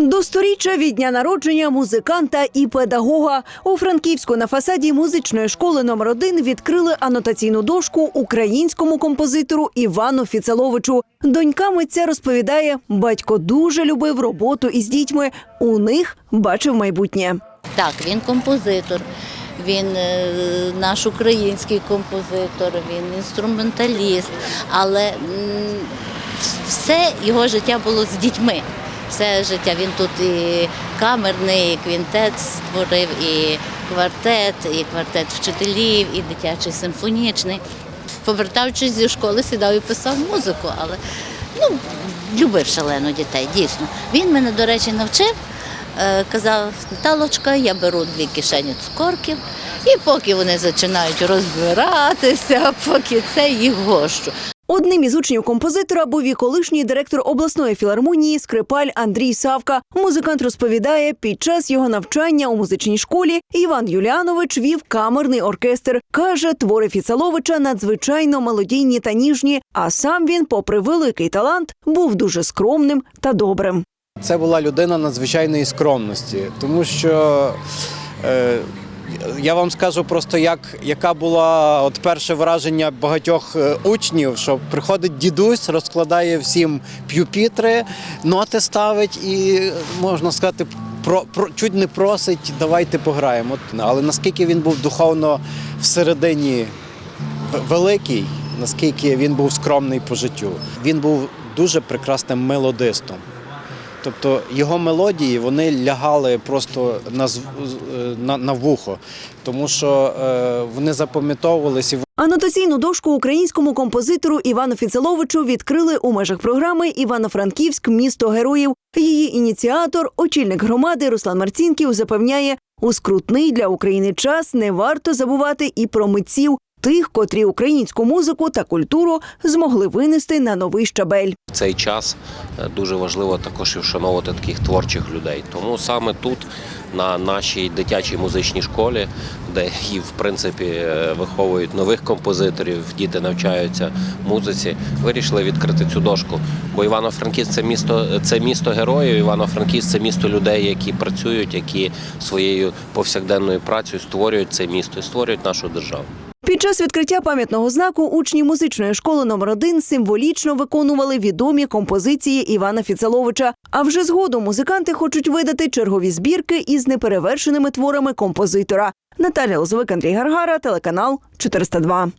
До сторіччя від дня народження музиканта і педагога у Франківську на фасаді музичної школи номер 1 відкрили анотаційну дошку українському композитору Івану Фіцеловичу. Донька митця розповідає, батько дуже любив роботу із дітьми. У них бачив майбутнє. Так, він композитор, він е, наш український композитор, він інструменталіст, але все його життя було з дітьми. Все життя він тут і камерний, і квінтет створив, і квартет, і квартет вчителів, і дитячий симфонічний. Повертаючись зі школи, сідав і писав музику, але ну, любив шалено дітей, дійсно. Він мене, до речі, навчив. Е, Казав, Наталочка, я беру дві кишені цукорків, і поки вони починають розбиратися, поки це їх гощу. Одним із учнів композитора був і колишній директор обласної філармонії скрипаль Андрій Савка. Музикант розповідає, під час його навчання у музичній школі Іван Юліанович вів камерний оркестр. Каже, твори Фіцаловича надзвичайно мелодійні та ніжні. А сам він, попри великий талант, був дуже скромним та добрим. Це була людина надзвичайної скромності, тому що е, я вам скажу просто, як, яка була от перше враження багатьох е, учнів, що приходить дідусь, розкладає всім п'юпітри, ноти ставить і, можна сказати, про, про, чуть не просить, давайте пограємо. Але наскільки він був духовно всередині великий, наскільки він був скромний по життю. Він був дуже прекрасним мелодистом. Тобто його мелодії вони лягали просто на, е, на, на вухо, тому що е, вони запам'ятовувалися. Анотаційну дошку українському композитору Івану Фіцеловичу відкрили у межах програми Івано-Франківськ місто героїв. Її ініціатор, очільник громади Руслан Марцінків, запевняє, у скрутний для України час не варто забувати і про митців, тих, котрі українську музику та культуру змогли винести на новий щабель. В цей час е, дуже важливо також і вшановувати таких творчих людей. Тому саме тут, на нашій дитячій музичній школі, де і в принципі е, виховують нових композиторів, діти навчаються музиці, вирішили відкрити цю дошку. Бо Івано-Франківськ це місто, це місто героїв. Івано-Франківськ це місто людей, які працюють, які своєю повсякденною працею створюють це місто і створюють нашу державу. Під час відкриття пам'ятного знаку учні музичної школи номер 1 символічно виконували відомі композиції Івана Фіцеловича. А вже згодом музиканти хочуть видати чергові збірки із неперевершеними творами композитора. Наталя Лозовик, Андрій Гаргара, телеканал 402.